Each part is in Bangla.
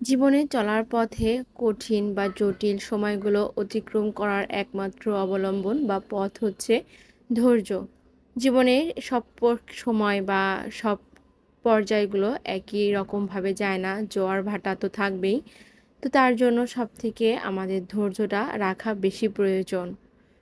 জীবনে চলার পথে কঠিন বা জটিল সময়গুলো অতিক্রম করার একমাত্র অবলম্বন বা পথ হচ্ছে ধৈর্য। জীবনের সব সময় বা সব পর্যায়গুলো একই রকমভাবে যায় না, জোয়ার ভাটা তো থাকবেই। তো তার জন্য সব থেকে আমাদের ধৈর্যটা রাখা বেশি প্রয়োজন।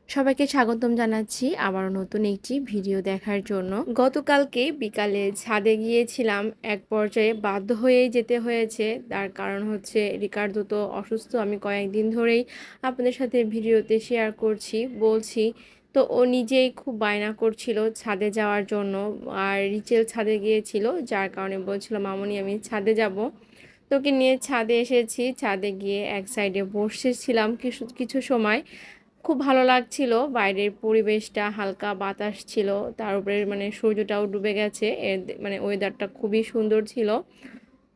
সবাইকে স্বাগতম জানাচ্ছি আবারও নতুন একটি ভিডিও দেখার জন্য। গতকালকে বিকালে ছাদে গিয়েছিলাম, এক পর্যায়ে বাধ্য হয়েই যেতে হয়েছে। তার কারণ হচ্ছে রিকার্ডো তো অসুস্থ, আমি কয়েকদিন ধরেই আপনাদের সাথে ভিডিওতে শেয়ার করছি, বলছি। তো ও নিজেই খুব বায়না করছিল ছাদে যাওয়ার জন্য, আর রিচেল ছাদে গিয়েছিল, যার কারণে বলছিল, মামনি, আমি ছাদে যাব। তোকে নিয়ে ছাদে এসেছি। ছাদে গিয়ে এক সাইডে বসেছিলাম কিছু কিছু সময়। খুব ভালো লাগছিল। বাইরের পরিবেশটা হালকা বাতাস ছিল, তার উপরে মানে সূর্যটাও ডুবে গেছে, এর মানে ওয়েদারটা খুবই সুন্দর ছিল।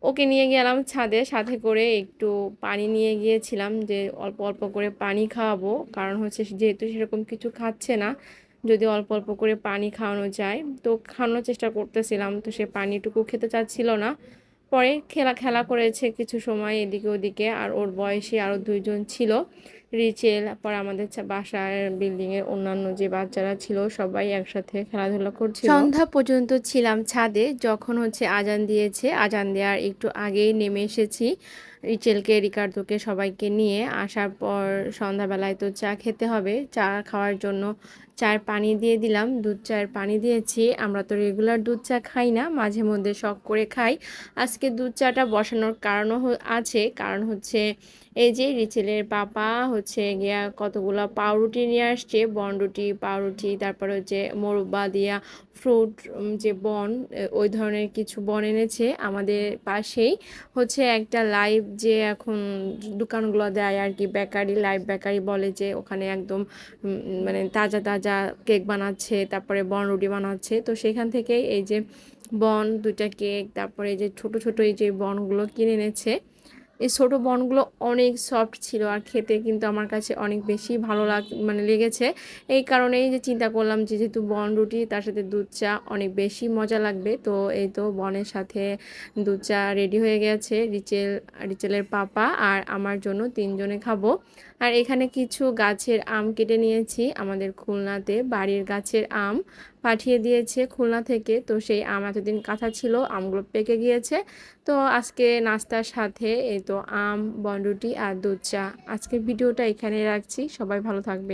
ওকে নিয়ে গেলাম ছাদে, সাথে করে একটু পানি নিয়ে গিয়েছিলাম যে অল্প অল্প করে পানি খাওয়াবো, কারণ হচ্ছে যেহেতু সেরকম কিছু খাচ্ছে না, যদি অল্প অল্প করে পানি খাওয়ানো যায়। তো খাওয়ানোর চেষ্টা করতেছিলাম, তো সে পানিটুকু খেতে চাচ্ছিল না। পরে খেলা খেলা করেছে কিছু সময় এদিকে ওদিকে, আর ওর বয়সী আরও দুইজন ছিল। রিচেল পর আমাদের বাসার বিল্ডিং এর অন্যান্য যে বাচ্চারা ছিল, সবাই একসাথে খেলাধুলা করছিল। সন্ধ্যা পর্যন্ত ছিলাম ছাদে, যখন হচ্ছে আজান দিয়েছে, আজান দেওয়ার একটু আগেই নেমে এসেছি। রিচেলকে, রিকার্দোকে সবাইকে নিয়ে আসার পর সন্ধ্যাবেলায় তো চা খেতে হবে, চা খাওয়ার জন্য চায়ের পানি দিয়ে দিলাম, দুধ চায়ের পানি দিয়েছি। আমরা তো রেগুলার দুধ চা খাই না, মাঝে মধ্যে শখ করে খাই। আজকে দুধ চাটা বসানোর কারণও আছে, কারণ হচ্ছে এই যে রিচেলের পাপা হচ্ছে গিয়া কতগুলো পাউরুটি নিয়ে আসছে বনরুটি পাউরুটি, তারপরে হচ্ছে মোরব্বা দিয়া ফ্রুট যে বন ওই ধরনের কিছু বন এনেছে আমাদের পাশেই। হচ্ছে একটা লাইভ যে এখন দোকানগুলো দেয় আর কি, বেকারি, লাইভ বেকারি বলে যে ওখানে একদম মানে তাজা তাজা কেক বানাচ্ছে, তারপরে বনরুটি বানাচ্ছে। তো সেখান থেকেই এই যে বন, দুইটা কেক, তারপরে এই যে ছোট ছোট এই যে বনগুলো কিনে এনেছে। এই ছোটো বনগুলো অনেক সফট ছিল আর খেতে কিন্তু আমার কাছে অনেক বেশি ভালো লাগ মানে লেগেছে। এই কারণেই যে চিন্তা করলাম যে যেহেতু বন রুটি, তার সাথে দুধ চা অনেক বেশি মজা লাগবে। তো এই তো বনের সাথে দুধ চা রেডি হয়ে গেছে, রিচেল, রিচেলের পাপা আর আমার জন্য তিনজনে খাব। আর এখানে কিছু গাছের আম কেটে নিয়েছি। আমাদের খুলনাতে বাড়ির গাছের আম পাঠিয়ে দিয়েছে খুলনা থেকে। তো সেই আম এতদিন কাঁথা ছিল, আমগুলো পেকে গিয়েছে। তো আজকে নাস্তার সাথে এই তো আম বনরুটি আর দুধ চা। আজকের ভিডিওটা এখানে রাখছি। সবাই ভালো থাকবে